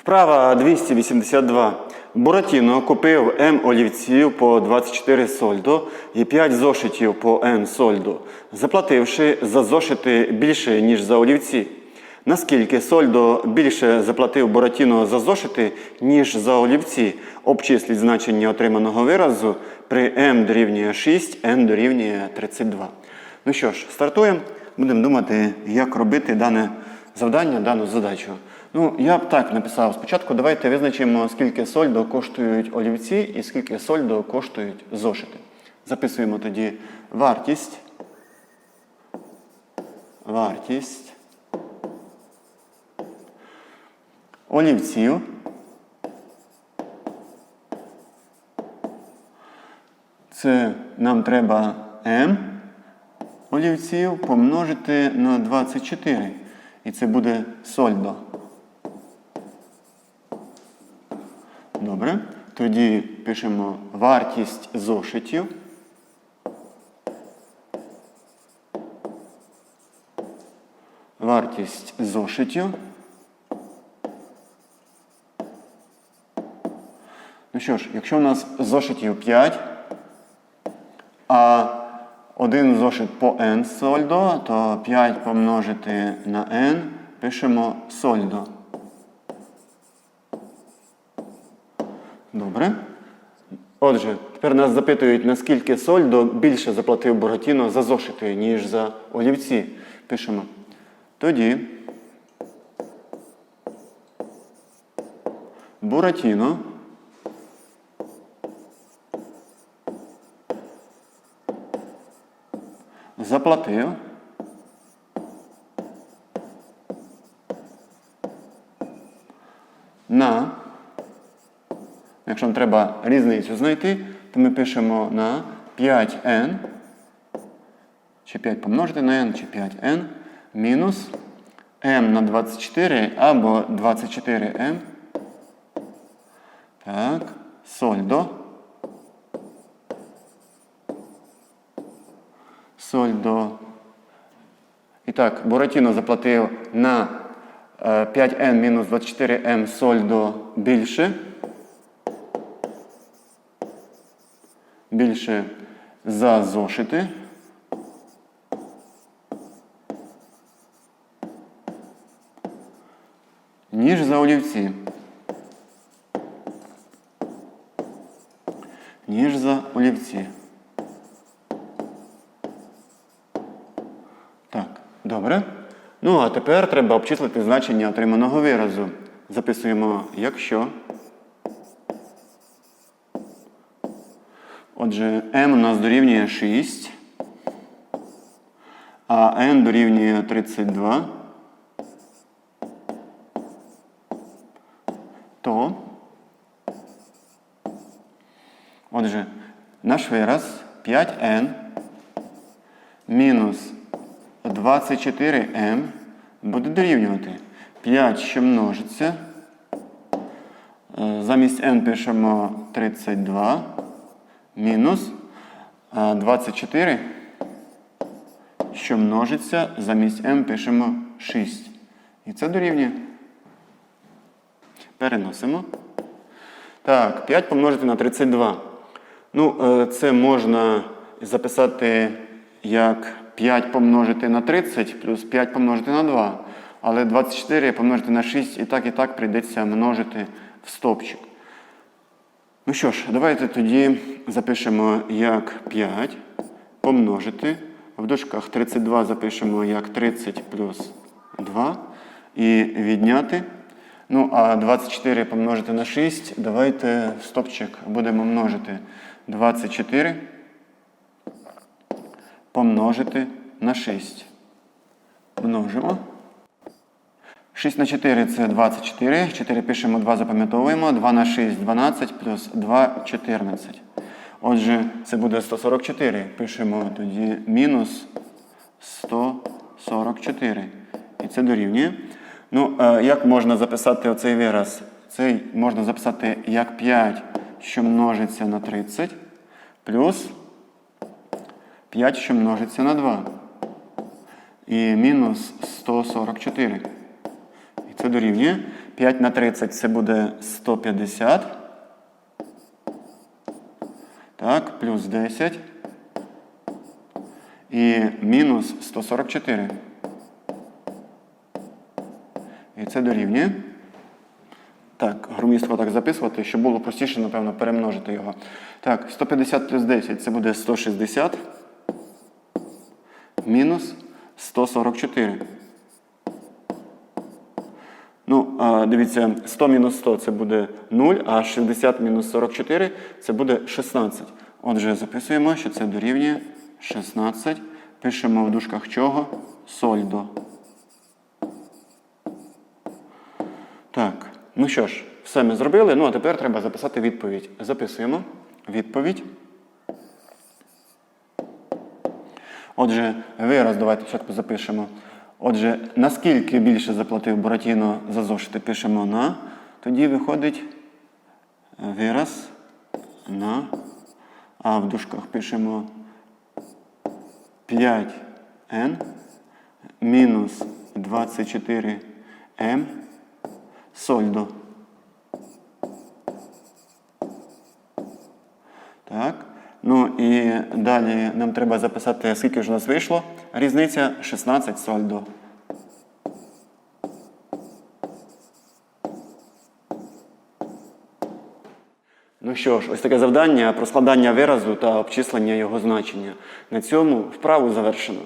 Вправа 282. Буратіно купив М олівців по 24 сольдо і 5 зошитів по Н сольдо, заплативши за зошити більше, ніж за олівці. Наскільки сольдо більше заплатив Буратіно за зошити, ніж за олівці, обчисліть значення отриманого виразу при М дорівнює 6, N дорівнює 32. Ну що ж, стартуємо. Будемо думати, як робити дане завдання, дану задачу. Ну, я б так написав. Спочатку давайте визначимо, скільки сольдо коштують олівці і скільки сольдо коштують зошити. Записуємо тоді вартість. Вартість. Олівців. Це нам треба М олівців помножити на 24. І це буде сольдо. Добре. Тоді пишемо вартість зошитів. Вартість зошитів. Ну що ж, якщо у нас зошитів 5, а один зошит по n сольдо, то 5 помножити на n пишемо сольдо. Добре. Отже, тепер нас запитують, наскільки сольдо більше заплатив Боргатіно за зошити, ніж за олівці. Пишемо. Тоді Буратіно заплатив на, якщо нам треба різницю знайти, то ми пишемо на 5n, чи 5 помножити на n, чи 5n, мінус m на 24 або 24m. Так, сольдо. Сольдо. І так, Буратіно заплатив на е, 5n мінус 24m сольдо більше. Більше за зошити. Ніж за олівці. Ніж за олівці. Так, добре. Ну, а тепер треба обчислити значення отриманого виразу. Записуємо, якщо. Отже, m у нас дорівнює 6, а n дорівнює 32, то, отже, наш вираз 5n мінус 24m буде дорівнювати 5, що множиться. Е, Замість n пишемо 32 мінус е, 24, що множиться, замість m пишемо 6. І це дорівнює. Переносимо. Так, 5 помножити на 32. Ну, е, це можна записати як 5 помножити на 30 плюс 5 помножити на 2. Але 24 помножити на 6 і так, і так прийдеться множити в стопчик. Ну що ж, давайте тоді запишемо як 5 помножити. В дужках 32 запишемо як 30 плюс 2. І відняти. Ну, а 24 помножити на 6. Давайте в стопчик будемо множити 24 помножити на 6. Множимо. 6 на 4 це 24. 4 пишемо, 2 запам'ятовуємо. 2 на 6 12 плюс 2 14. Отже, це буде 144. Пишемо тоді мінус 144. І це дорівнює. Ну, е, як можна записати оцей вираз? Цей можна записати як 5, що множиться на 30, плюс 5, що множиться на 2. І мінус 144. Це дорівнює 5 на 30 це буде 150. Так, плюс 10. І мінус 144. І це дорівнює. Так, громіство так записувати, щоб було простіше, напевно, перемножити його. Так, 150 плюс 10 це буде 160. Мінус 144. Ну, дивіться, 100 мінус 100 це буде 0, а 60 мінус 44 це буде 16. Отже, записуємо, що це дорівнює 16. Пишемо в дужках чого? Сольдо. Так, ну що ж, все ми зробили. Ну, а тепер треба записати відповідь. Записуємо відповідь. Отже, вираз давайте спочатку запишемо. Отже, наскільки більше заплатив Буратіно за зошити, пишемо на. Тоді виходить вираз на. А в дужках пишемо 5n мінус 24m сольдо. Так. Ну і далі нам треба записати, скільки ж у нас вийшло. Різниця 16 сольдо. Ну що ж, ось таке завдання про складання виразу та обчислення його значення. На цьому вправу завершено.